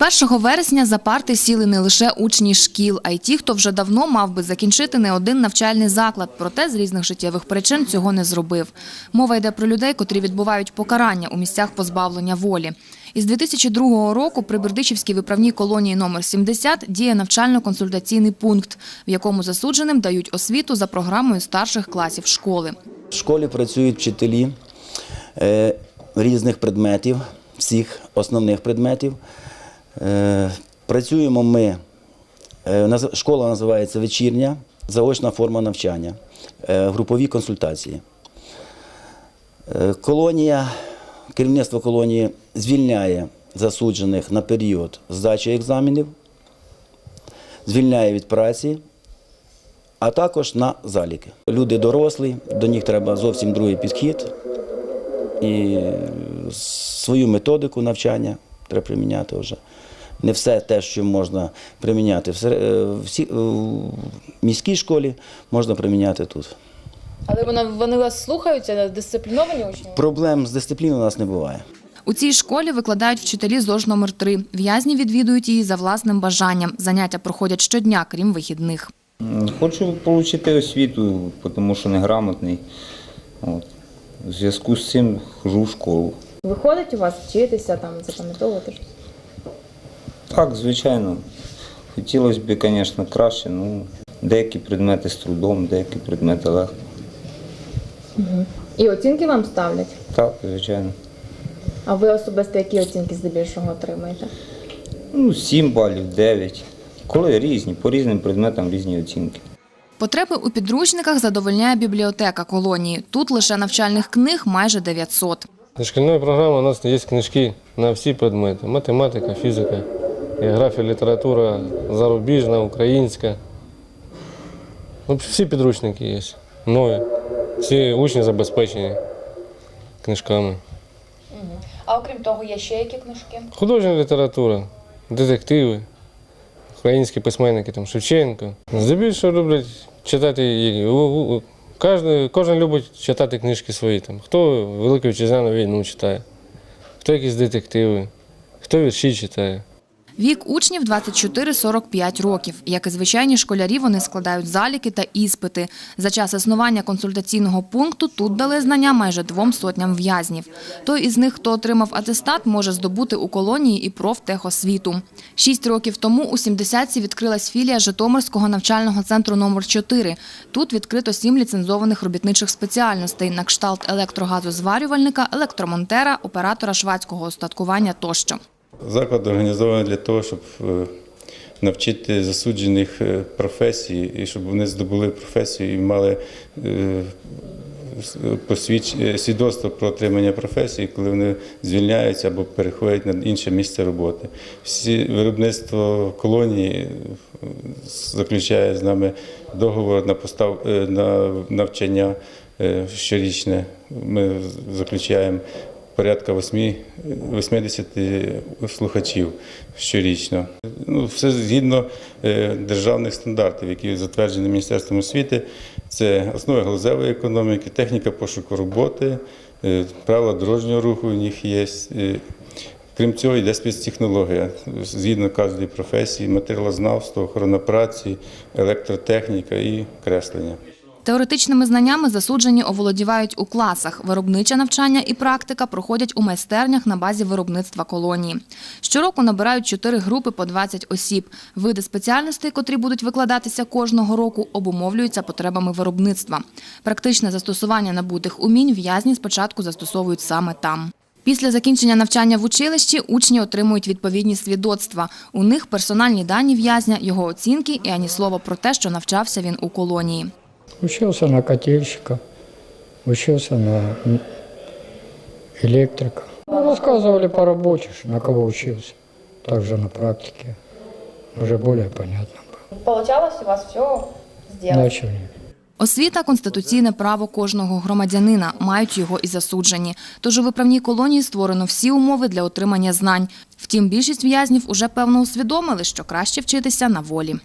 1 вересня за парти сіли не лише учні шкіл, а й ті, хто вже давно мав би закінчити не один навчальний заклад, проте з різних життєвих причин цього не зробив. Мова йде про людей, котрі відбувають покарання у місцях позбавлення волі. Із 2002 року при Бердичівській виправній колонії номер 70 діє навчально-консультаційний пункт, в якому засудженим дають освіту за програмою старших класів школи. В школі працюють вчителі е, різних предметів, всіх основних предметів. Е, працюємо ми, е, школа називається вечірня, заочна форма навчання, е, групові консультації. Колонія, керівництво колонії звільняє засуджених на період здачі екзаменів, звільняє від праці, а також на заліки. Люди дорослі, до них треба зовсім другий підхід. І свою методику навчання треба приміняти вже. Не все те, що можна приміняти в е, в міській школі, можна приміняти тут. Але вони, вони вас слухаються, дисципліновані учні? Проблем з дисципліною у нас не буває. У цій школі викладають вчителі ЗОЖ номер 3 В'язні відвідують її за власним бажанням. Заняття проходять щодня, крім вихідних. Хочу отримати освіту, тому що неграмотний. От. В зв'язку з цим хожу в школу. Виходить у вас вчитися, там, запам'ятовувати щось? Так, звичайно. Хотілося б, звісно, краще. Ну, деякі предмети з трудом, деякі предмети легко. І оцінки вам ставлять? Так, звичайно. А ви особисто які оцінки здебільшого отримаєте? Ну, 7 балів, 9. Коли різні, по різним предметам різні оцінки. Потреби у підручниках задовольняє бібліотека колонії. Тут лише навчальних книг майже 900. За шкільною програмою у нас є книжки на всі предмети: математика, фізика, географія, література, зарубіжна, українська. Ну, Всі підручники є. Нові. Всі учні забезпечені книжками. А окрім того, є ще які книжки? Художня література, детективи, українські письменники, там Шевченко. Здебільшого люблять читати. Кожен, кожен любить читати книжки свої. Там. Хто Велику Вітчизняну війну читає, хто якісь детективи, хто вірші читає. Вік учнів 24-45 років. Як і звичайні школярі, вони складають заліки та іспити. За час існування консультаційного пункту тут дали знання майже двом сотням в'язнів. Той із них, хто отримав атестат, може здобути у колонії і профтехосвіту. Шість років тому у 70-ці відкрилась філія Житомирського навчального центру номер 4 Тут відкрито сім ліцензованих робітничих спеціальностей на кшталт електрогазозварювальника, електромонтера, оператора швадського остаткування тощо. Заклад організований для того, щоб е, навчити засуджених е, професії, і щоб вони здобули професію і мали е, свідоцтво про отримання професії, коли вони звільняються або переходять на інше місце роботи. Всі виробництво колонії заключає з нами договор на постав на навчання щорічне. Ми заключаємо порядка 8, 80 слухачів щорічно. Ну, все згідно е, державних стандартів, які затверджені Міністерством освіти. Це основи галузевої економіки, техніка пошуку роботи, е, правила дорожнього руху у них є. Е, Крім цього, йде спецтехнологія згідно кожної професії, матеріалознавство, охорона праці, електротехніка і креслення. Теоретичними знаннями засуджені оволодівають у класах. Виробниче навчання і практика проходять у майстернях на базі виробництва колонії. Щороку набирають чотири групи по 20 осіб. Види спеціальностей, котрі будуть викладатися кожного року, обумовлюються потребами виробництва. Практичне застосування набутих умінь в'язні спочатку застосовують саме там. Після закінчення навчання в училищі учні отримують відповідні свідоцтва. У них персональні дані в'язня, його оцінки і ані слова про те, що навчався він у колонії. Учился на котельщика, учился на м, электрика. Ну, рассказывали по рабочих, на кого учился. Также на практике. Уже более понятно было. Получалось у вас все зробити? Начали. Освіта – конституційне право кожного громадянина, мають його і засуджені. Тож у виправній колонії створено всі умови для отримання знань. Втім, більшість в'язнів уже певно усвідомили, що краще вчитися на волі.